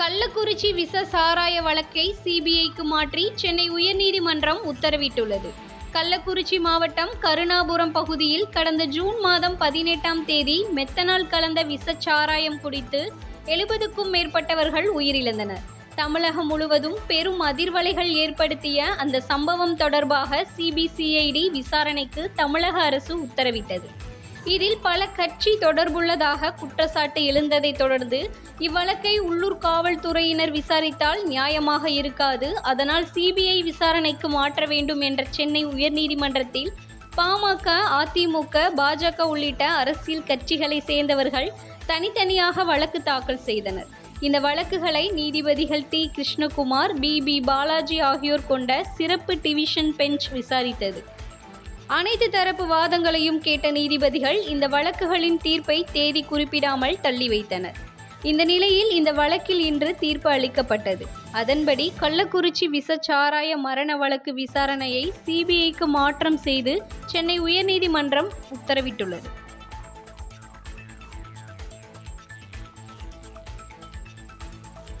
கள்ளக்குறிச்சி விச சாராய வழக்கை சிபிஐக்கு மாற்றி சென்னை உயர்நீதிமன்றம் உத்தரவிட்டுள்ளது. கள்ளக்குறிச்சி மாவட்டம் கருணாபுரம் பகுதியில் கடந்த ஜூன் மாதம் பதினெட்டாம் தேதி மெத்தனால் கலந்த விசச்சாராயம் குடித்து எழுபதுக்கும் மேற்பட்டவர்கள் உயிரிழந்தனர். தமிழகம் முழுவதும் பெரும் அதிர்வலைகள் ஏற்படுத்திய அந்த சம்பவம் தொடர்பாக சிபிசிஐடி விசாரணைக்கு தமிழக அரசு உத்தரவிட்டது. இதில் பல கட்சி தொடர்புள்ளதாக குற்றச்சாட்டு எழுந்ததை தொடர்ந்து இவ்வழக்கை உள்ளூர் காவல்துறையினர் விசாரித்தால் நியாயமாக இருக்காது. அதனால் சிபிஐ விசாரணைக்கு மாற்ற வேண்டும் என்ற சென்னை உயர்நீதிமன்றத்தில் பாமக அதிமுக பாஜக உள்ளிட்ட அரசியல் கட்சிகளை சேர்ந்தவர்கள் தனித்தனியாக வழக்கு தாக்கல் செய்தனர். இந்த வழக்குகளை நீதிபதிகள் D. Krishnakumar P. B. Balaji ஆகியோர் கொண்ட சிறப்பு டிவிஷன் பெஞ்ச் விசாரித்தது. அனைத்து தரப்பு வாதங்களையும் கேட்ட நீதிபதிகள் இந்த வழக்குகளின் தீர்ப்பை தேதி குறிப்பிடாமல் தள்ளி வைத்தனர். இந்த நிலையில் இந்த வழக்கில் இன்று தீர்ப்பு அளிக்கப்பட்டது. அதன்படி கள்ளக்குறிச்சி விசச்சாராய மரண வழக்கு விசாரணையை சிபிஐக்கு மாற்றம் செய்து சென்னை உயர்நீதிமன்றம் உத்தரவிட்டுள்ளது.